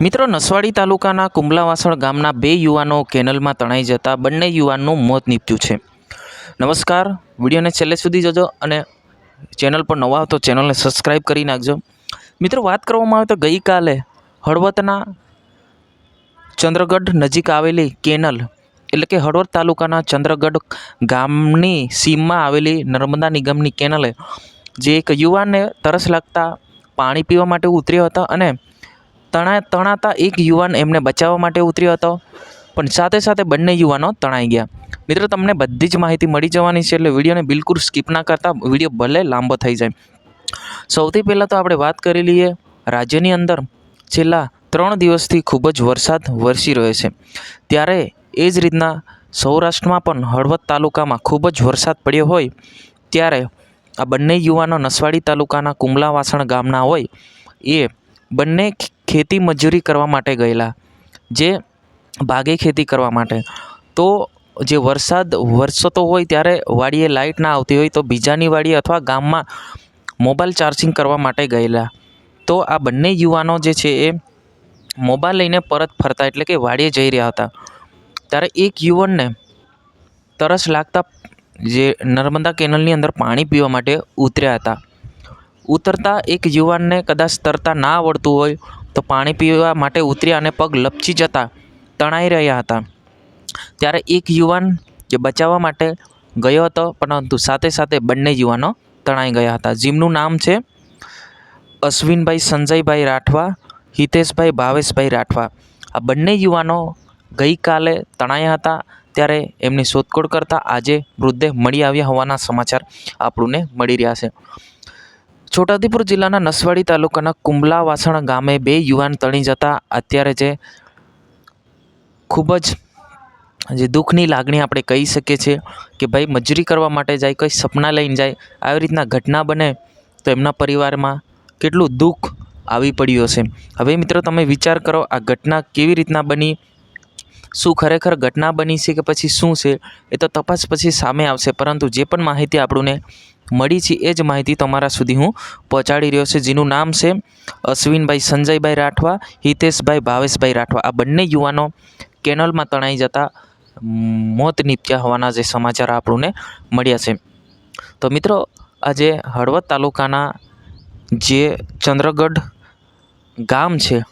મિત્રો, નસવાડી તાલુકાના કુંબલાવાસણ ગામના બે યુવાનો કેનલમાં તણાઈ જતા બંને યુવાનનું મોત નીપજ્યું છે. નમસ્કાર, વિડીયોને છેલ્લે સુધી જજો અને ચેનલ પર નવા તો ચેનલને સબસ્ક્રાઈબ કરી નાખજો. મિત્રો, વાત કરવામાં આવે તો ગઈકાલે હળવદના ચંદ્રગઢ નજીક આવેલી કેનલ, એટલે કે હળવદ તાલુકાના ચંદ્રગઢ ગામની સીમમાં આવેલી નર્મદા નિગમની કેનલે જે એક યુવાનને તરસ લાગતા પાણી પીવા માટે ઉતર્યો હતો અને તણા, તણાતા એક યુવાન એમને બચાવવા માટે ઉતર્યો હતો. પણ સાથે સાથે બંને યુવાનો તણાઈ ગયા. મિત્રો, તમને બધી જ માહિતી મળી જવાની છે એટલે વિડીયોને બિલકુલ સ્કીપ ના કરતા. વીડિયો ભલે લાંબો થઈ જાય. સૌથી પહેલાં તો આપણે વાત કરી લઈએ રાજ્યની અંદર. છેલ્લા ત્રણ દિવસથી ખૂબ જ વરસાદ વરસી રહ્યો છે. ત્યારે એ જ રીતના સૌરાષ્ટ્રમાં પણ હળવદ તાલુકામાં ખૂબ જ વરસાદ પડ્યો હોય, ત્યારે આ બંને યુવાનો નસવાડી તાલુકાના કુંબલાવાસણ ગામના હોય, એ બંને ખેતી મજૂરી કરવા માટે ગયેલા, જે ભાગે ખેતી કરવા માટે. તો જે વરસાદ વરસતો હોય ત્યારે વાડીએ લાઇટ ના આવતી હોય તો બીજાની વાડીએ અથવા ગામમાં મોબાઈલ ચાર્જિંગ કરવા માટે ગયેલા. તો આ બંને યુવાનો જે છે એ મોબાઈલ લઈને પરત ફરતા એટલે કે વાડીએ જઈ રહ્યા હતા. ત્યારે એક યુવાનને તરસ લાગતા જે નર્મદા કેનલની અંદર પાણી પીવા માટે ઉતર્યા હતા. ઉતરતા એક યુવાનને કદાચ તરતા ના આવડતું હોય તો પાણી પીવા માટે ઉતર્યા અને પગ લપચી જતા તણાઈ રહ્યા હતા. ત્યારે એક યુવાન જે બચાવવા માટે ગયો હતો, પરંતુ સાથે સાથે બંને યુવાનો તણાઈ ગયા હતા. જેમનું નામ છે અશ્વિનભાઈ સંજયભાઈ રાઠવા, હિતેશભાઈ ભાવેશભાઈ રાઠવા. આ બંને યુવાનો ગઈકાલે તણાયા હતા, ત્યારે એમની શોધખોળ કરતાં આજે મૃતદેહ મળી આવ્યા હોવાના સમાચાર આપણને મળી રહ્યા છે. છોટાઉદેપુર જિલ્લાના નસવાડી તાલુકાના કુંબલાવાસણ ગામે બે યુવાન તણી જતા અત્યારે જે ખૂબ જ જે દુઃખની લાગણી આપણે કહી શકીએ છીએ કે ભાઈ મજૂરી કરવા માટે જાય, કંઈ સપના લઈને જાય, આવી રીતના ઘટના બને તો એમના પરિવારમાં કેટલું દુઃખ આવી પડ્યું હશે. હવે મિત્રો તમે વિચાર કરો આ ઘટના કેવી રીતના બની, શું ખરેખર ઘટના બની છે કે પછી શું છે, એ તો તપાસ પછી સામે આવશે. પરંતુ જે પણ માહિતી આપણને મળી છે એ જ માહિતી તમારા સુધી હું પહોંચાડી રહ્યો છું. જેનું નામ છે અશ્વિનભાઈ સંજયભાઈ રાઠવા, હિતેશભાઈ ભાવેશભાઈ રાઠવા. આ બંને યુવાનો કેનલમાં તણાઈ જતા મોત નીપજ્યા હોવાના જે સમાચાર આપણને મળ્યા છે. તો મિત્રો, આજે હળવદ તાલુકાના જે ચંદ્રગઢ ગામ છે,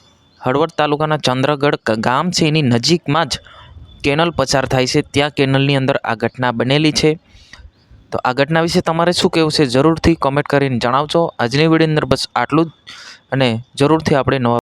હળવદ તાલુકાના ચંદ્રગઢ ગામ છે, એની નજીકમાં જ કેનલ પસાર થાય છે. ત્યાં કેનલની અંદર આ ઘટના બનેલી છે. તો આ ઘટના વિશે તમારે શું કહેવું છે? જરૂરથી કોમેન્ટ કરીને જણાવજો. આજની વિડીયોની અંદર બસ આટલું જ. અને જરૂરથી આપણે નવા